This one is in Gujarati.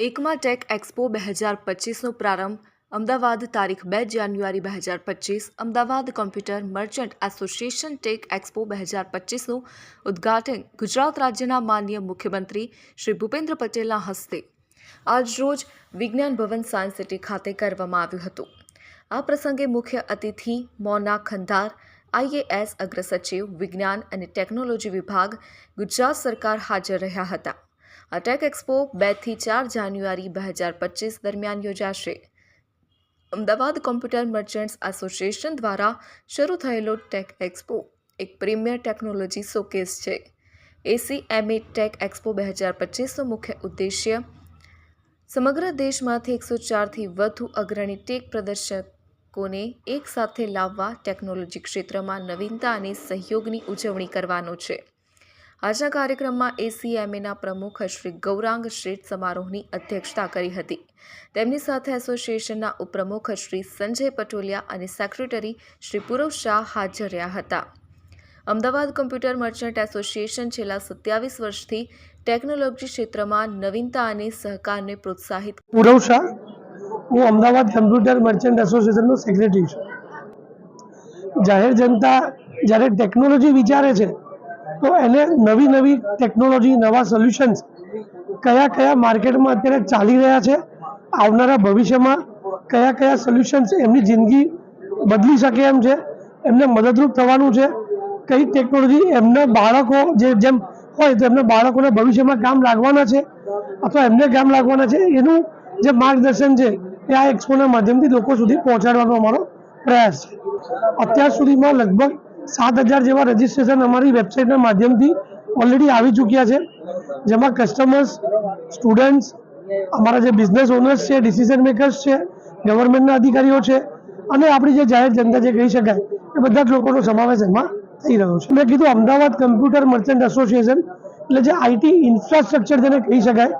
એકમાં ટેક એક્સપો બે હજાર પચીસનો પ્રારંભ, અમદાવાદ તારીખ બે જાન્યુઆરી બે હજાર પચીસ, Ahmedabad computer merchant association tech expo બે હજાર પચીસનું ઉદ્ઘાટન ગુજરાત રાજ્યના માનનીય મુખ્યમંત્રી શ્રી ભૂપેન્દ્ર પટેલના હસ્તે આજરોજ વિજ્ઞાન ભવન સાયન્સ સિટી ખાતે કરવામાં આવ્યું હતું. આ પ્રસંગે મુખ્ય અતિથિ મોના ખંધાર, આઈએએસ અગ્રસચિવ, વિજ્ઞાન અને ટેકનોલોજી વિભાગ, ગુજરાત સરકાર હાજર રહ્યા હતા. આ ટેક એક્સપો બેથી ચાર જાન્યુઆરી બે હજાર પચીસ દરમિયાન યોજાશે. અમદાવાદ કોમ્પ્યુટર મર્ચન્ટ્સ એસોસિએશન દ્વારા શરૂ થયેલો ટેક એક્સપો એક પ્રીમિયર ટેકનોલોજી શોકેસ છે. એસીએમએ ટેક એક્સપો બે હજાર પચીસનો મુખ્ય ઉદ્દેશ્ય સમગ્ર દેશમાંથી એકસો ચારથી વધુ અગ્રણી ટેક પ્રદર્શકોને એકસાથે લાવવા ટેકનોલોજી ક્ષેત્રમાં નવીનતા અને સહયોગની ઉજવણી કરવાનો છે. આજના કાર્યક્રમમાં એસીએમએના પ્રમુખ શ્રી ગૌરાંગ શેઠ સમારોહની અધ્યક્ષતા કરી હતી. તેમની સાથે એસોસિએશનના ઉપપ્રમુખ શ્રી સંજય પટોલિયા અને સેક્રેટરી શ્રી પૂરવ શાહ હાજર રહ્યા હતા. અમદાવાદ કોમ્પ્યુટર મર્ચન્ટ એસોસિએશન છેલ્લા સત્યાવીસ વર્ષથી ટેકનોલોજી ક્ષેત્રમાં નવીનતા અને સહકારને પ્રોત્સાહિત પૂરવ શાહ, હું અમદાવાદ કમ્પ્યુટર મર્ચન્ટ એસોસિએશનનો સેક્રેટરી છું. જાહેર જનતા જ્યારે ટેકનોલોજી વિચારે છે તો એને નવી નવી ટેકનોલોજી નવા સોલ્યુશન્સ કયા કયા માર્કેટમાં અત્યારે ચાલી રહ્યા છે, આવનારા ભવિષ્યમાં કયા કયા સોલ્યુશન્સ એમની જિંદગી બદલી શકે એમ છે, એમને મદદરૂપ થવાનું છે, કઈ ટેકનોલોજી એમના બાળકો જે જેમ હોય તો એમના બાળકોના ભવિષ્યમાં કામ લાગવાના છે અથવા એમને કામ લાગવાના છે, એનું જે માર્ગદર્શન છે એ આ એક્સપોના માધ્યમથી લોકો સુધી પહોંચાડવાનો અમારો પ્રયાસ છે. અત્યાર સુધીમાં લગભગ સાત હજાર જેવા રજીસ્ટ્રેશન અમારી વેબસાઇટના માધ્યમથી ઓલરેડી આવી ચૂક્યા છે. જેમાં કસ્ટમર્સ સ્ટુડન્ટ્સ અમારા જે બિઝનેસ ઓનર્સ છે ડિસિઝન મેકર્સ છે ગવર્મેન્ટના અધિકારીઓ છે અને આપણી જે જાહેર જનતા જે કહી શકાય, એ બધા જ લોકોનો સમાવેશ એમાં થઈ રહ્યો છે. મેં કીધું અમદાવાદ કમ્પ્યુટર મર્ચન્ટ એસોસિએશન એટલે જે આઈટી ઇન્ફ્રાસ્ટ્રક્ચર જેને કહી શકાય.